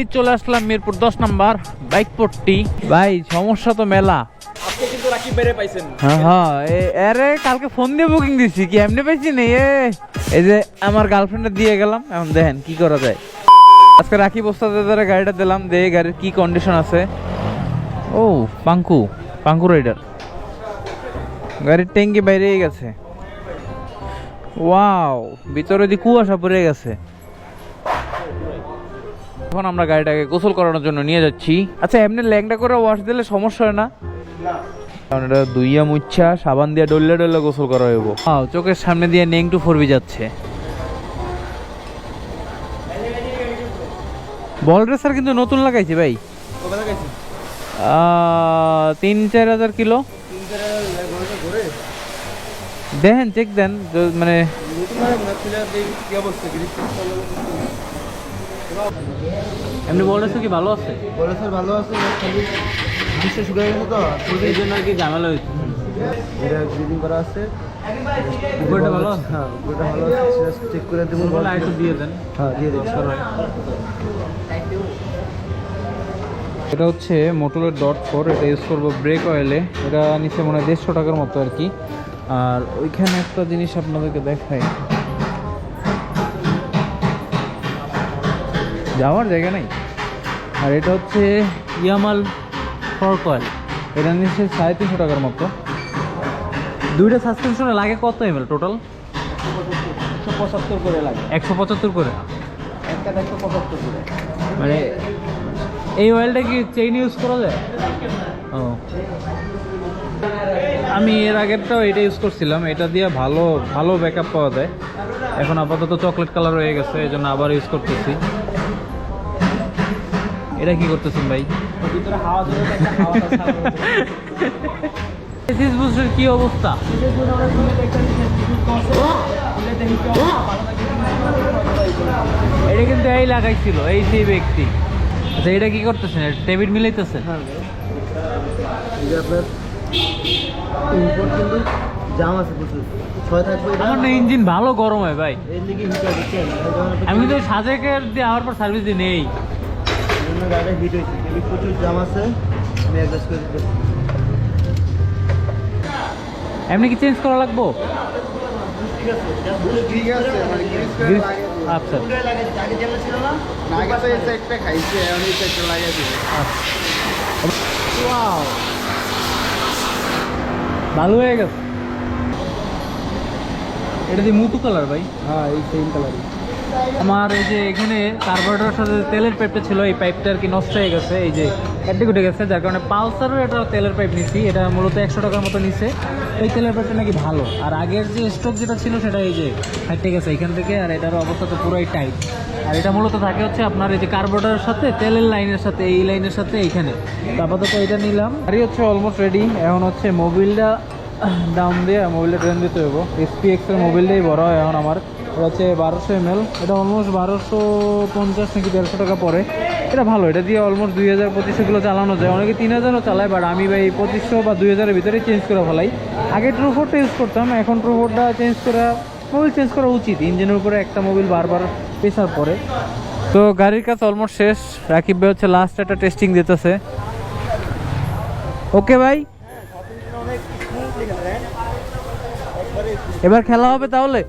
Finally চলে আসলাম মিরপুর দশ number bike পট্টি। ভাই সমস্যা তো মেলা। পাইছেন। হ্যাঁ হ্যাঁ এ- আরে কালকে ফোন দিয়ে বুকিং দিছি কি এমনি পাইছি না? এই যে আমার গার্লফ্রেন্ডে দিয়ে গেলাম এখন দেখেন কি করা যায়। আজকে রাখি বস্তাতে ধরে গাড়িটা দিলাম দিয়ে গাড়ির কি কন্ডিশন আছে। ও পাঙ্কু পাঙ্কু রাইডার গাড়ির ট্যাঙ্কি গেছে। ওয়াও ভিতরে দি কুয়াশা পড়ে গেছে। এখন আমরা গাড়িটাকে গোসল করানোর জন্য নিয়ে যাচ্ছি। আচ্ছা এমনি ল্যাংটা করে ওয়াশ দিলে সমস্যা হয় না? কারণ এটা দুইয়া মুচ্ছা সাবান দিয়ে ডললে ডললে গোসল করা হইব। আও চোখের সামনে দিয়ে নেং টু ফরবি যাচ্ছে। বল রেসার কিন্তু নতুন লাগাইছি ভাই। তিন চার হাজার কিলো। দেখেন চেক দেন মানে এমনি বল রেসার কি ভালো আছে? বলে স্যার ভালো আছে খালি গ্রীষ্ম শুকিয়ে গেছে তো এই জন্য আর কি ঝামেলা হয়েছে। এটা গ্রিপিং করা আছে। উপরটা ভালো হ্যাঁ উপরটা ভালো আছে সেটা চেক করে দেবো। একটু দিয়ে দেন। হ্যাঁ দিয়ে দিচ্ছি এটা হচ্ছে মোটরের ডট ফোর এটা ইউজ করব ব্রেক অয়েলে এটা নিচে মনে হয় দেড়শো টাকার মতো আর কি। আর ওইখানে একটা জিনিস আপনাদেরকে দেখাই। যাওয়ার জায়গা নাই। আর এটা হচ্ছে ইয়ামাল ফর্ক অয়েল এটা নিচে সাড়ে তিনশো টাকার মতো। দুইটা সাসপেনশনে লাগে কত এমএল টোটাল? একশো পঁচাত্তর করে লাগে। একশো পঁচাত্তর করে? একটা একশো পঁচাত্তর করে। মানে এই অয়েলটা কি চেইন ইউজ করা যায়? ও। আমি এর আগেরটাও এটা ইউজ করছিলাম। এটা দিয়ে ভালো ভালো ব্যাকআপ পাওয়া যায়। এখন আপাতত চকলেট কালার হয়ে গেছে এই জন্য আবার ইউজ করতেছি। এটা কি করতেছেন ভাই? বুস্টের কি অবস্থা? এটা কিন্তু এই লাগাইছিল, এই সেই ব্যক্তি। আচ্ছা এটা কি করতেছেন? টেবিট মিলাইতেছেন? হ্যাঁ জাম আছে প্রচুর। ছয় থাকবে আমার না ইঞ্জিন ভালো গরম হয় ভাই। এর হিটার দিচ্ছেন আমি তো সাজেকের দিয়ে আমার পর সার্ভিস দিই নেই। জন্য গাড়িটা হিট হয়েছে। এদিকে প্রচুর জাম আছে। আমি অ্যাডজাস্ট করে দিতে এমনি কি চেঞ্জ করা লাগবো? ঠিক আছে গ্রিস আচ্ছা। আগে যেমন ছিল না নাগা তো এই সাইডটা খাইছে এখন এই সাইডটা লাগাই দিবে ওয়াও ভালো হয়ে গেছে এটা যে মুটু কালার ভাই। হ্যাঁ এই সেম কালারই আমার এই যে এখানে কার্বোরেটরের সাথে তেলের পাইপটা ছিল এই পাইপটা আর কি নষ্ট হয়ে গেছে এই যে কাটতে কুটে গেছে যার কারণে পালসারের এটা তেলের পাইপ নিছি এটা মূলত একশো টাকার মতো নিছে। এই তেলের পাইপটা নাকি ভালো। আর আগের যে স্টক যেটা ছিল সেটা এই যে হাইটে গেছে এখান থেকে আর এটার অবস্থা তো পুরোই টাইট আর এটা মূলত থাকে হচ্ছে আপনার এই যে কার্বোরেটরের সাথে তেলের লাইনের সাথে এই লাইনের সাথে এইখানে তো আপাতত এটা নিলাম। গাড়ি হচ্ছে অলমোস্ট রেডি এখন হচ্ছে মোবিলটা ডাউন দিয়ে মোবিলটা ট্রেন দিতে হইব। এসপিএক্স এর মোবিলটাই বড় হয় এখন আমার। এটা হচ্ছে বারোশো এম এল এটা অলমোস্ট বারোশো পঞ্চাশ নাকি দেড়শো টাকা পড়ে। এটা ভালো, এটা দিয়ে অলমোস্ট দুই হাজার পঁচিশশো কিলো চালানো যায়। অনেকে তিন হাজারও চালায় বাট আমি ভাই পঁচিশশো বা দুই হাজারের ভিতরে চেঞ্জ করে ফেলাই। আগে ট্রু ফোরটা ইউজ করতাম, এখন ট্রু ফোরটা চেঞ্জ করা মোবিল চেঞ্জ করা উচিত। ইঞ্জিনের উপরে একটা মোবিল বারবার প্রেসার পড়ে। তো গাড়ির কাজ অলমোস্ট শেষ। রাকিব ভাই হচ্ছে লাস্ট একটা টেস্টিং দিতেছে। ওকে ভাই। এবার খেলা হবে তাহলে?